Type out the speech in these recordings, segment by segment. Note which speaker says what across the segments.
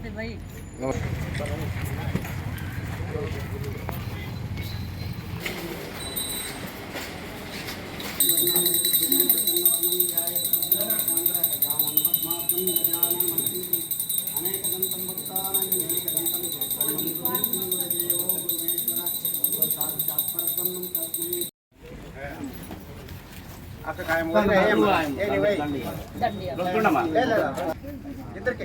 Speaker 1: నమస్తే భాయ్ దండి
Speaker 2: ఇద్దరికి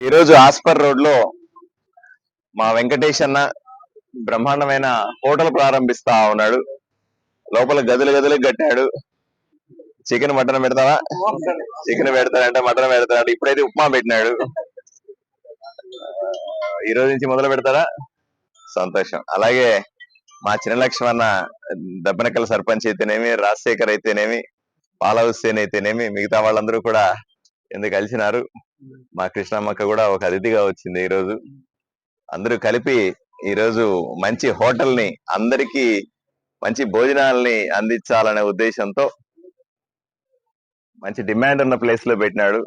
Speaker 3: ఈరోజు ఆస్పర్ రోడ్లో మా వెంకటేష్ అన్న బ్రహ్మాండమైన హోటల్ ప్రారంభిస్తా ఉన్నాడు. లోపల గదులు గదులు కట్టాడు. చికెన్ మటన్ పెడతావా? చికెన్ పెడతాడంట మటన్ పెడతాడంట. ఇప్పుడైతే ఉప్మా పెట్టినాడు. ఈ రోజు నుంచి మొదలు పెడతారా సంతోషం. అలాగే మా చిన్న లక్ష్మణ దెబ్బనకల్ సర్పంచ్ అయితేనేమి రాజశేఖర్ అయితేనేమి పాల హుస్సేన్ అయితేనేమి మిగతా వాళ్ళందరూ కూడా ఎందుకు కలిసినారు? మా కృష్ణమ్మక్క కూడా ఒక అతిథిగా వచ్చింది ఈ రోజు. అందరూ కలిపి ఈ రోజు మంచి హోటల్ని మంచి భోజనాలని అందించాలనే ఉద్దేశంతో మంచి డిమాండ్ ఉన్న ప్లేస్లో పెట్టినాడు.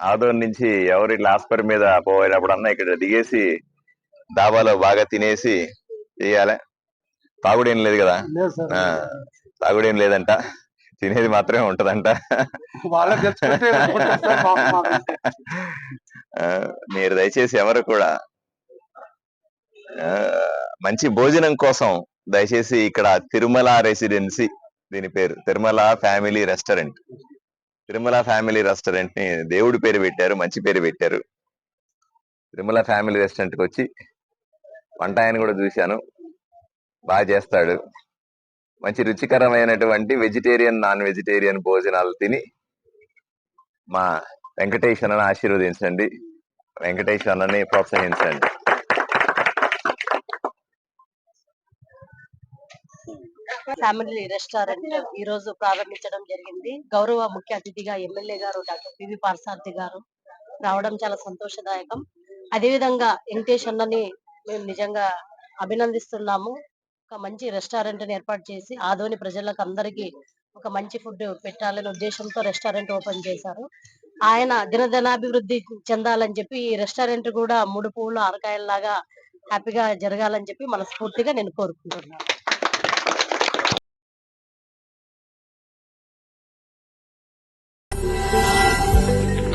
Speaker 3: ఆదోన్ నుంచి ఎవరు ఇట్లా ఆస్పర్ మీద పోయేటప్పుడన్నా ఇక్కడ దిగేసి డాబాలో బాగా తినేసి చేయాలి తాగుడేం లేదు కదా? తాగుడేం లేదంట. తినేది మాత్రమే ఉంటదంట. మీరు దయచేసి ఎవరు కూడా మంచి భోజనం కోసం దయచేసి ఇక్కడ తిరుమల రెసిడెన్సీ దీని పేరు Tirumala family restaurant. Tirumala family రెస్టారెంట్ని దేవుడి పేరు పెట్టారు మంచి పేరు పెట్టారు. తిరుమల ఫ్యామిలీ రెస్టారెంట్కి వచ్చి వంట ఆయన కూడా చూశాను. బాగా చేస్తాడు. మంచి రుచికరమైనటువంటి వెజిటేరియన్ నాన్ వెజిటేరియన్ భోజనాలు తిని మా వెంకటేష్ ఆశీర్వదించండి. వెంకటేష్ అన్నని ప్రోత్సహించండి.
Speaker 1: ఫ్యామిలీ రెస్టారెంట్ ఈ రోజు ప్రారంభించడం జరిగింది. గౌరవ ముఖ్య అతిథిగా ఎమ్మెల్యే గారు డాక్టర్ పివి పార్సార్థి గారు రావడం చాలా సంతోషదాయకం. అదేవిధంగా వెంకటేష్ అన్నని మేము నిజంగా అభినందిస్తున్నాము. ఒక మంచి రెస్టారెంట్ని ఏర్పాటు చేసి ఆదోని ప్రజలకు అందరికీ ఒక మంచి ఫుడ్ పెట్టాలనే ఉద్దేశంతో రెస్టారెంట్ ఓపెన్ చేశారు. ఆయన దినదినాభివృద్ధి చెందాలని చెప్పి ఈ రెస్టారెంట్ కూడా మూడు పువ్వులు ఆరకాయల్లాగా హ్యాపీగా జరగాలని చెప్పి మనస్ఫూర్తిగా నేను కోరుకుంటున్నాను.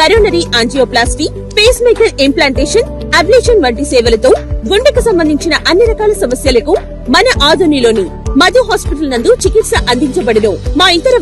Speaker 4: coronary angioplasty pacemaker implantation ablation వంటి సేవలతో గుండెకు సంబంధించిన అన్ని రకాల సమస్యలకు మన ఆధునిలోని మధు హాస్పిటల్ నందు చికిత్స అందించబడును. మా ఇతర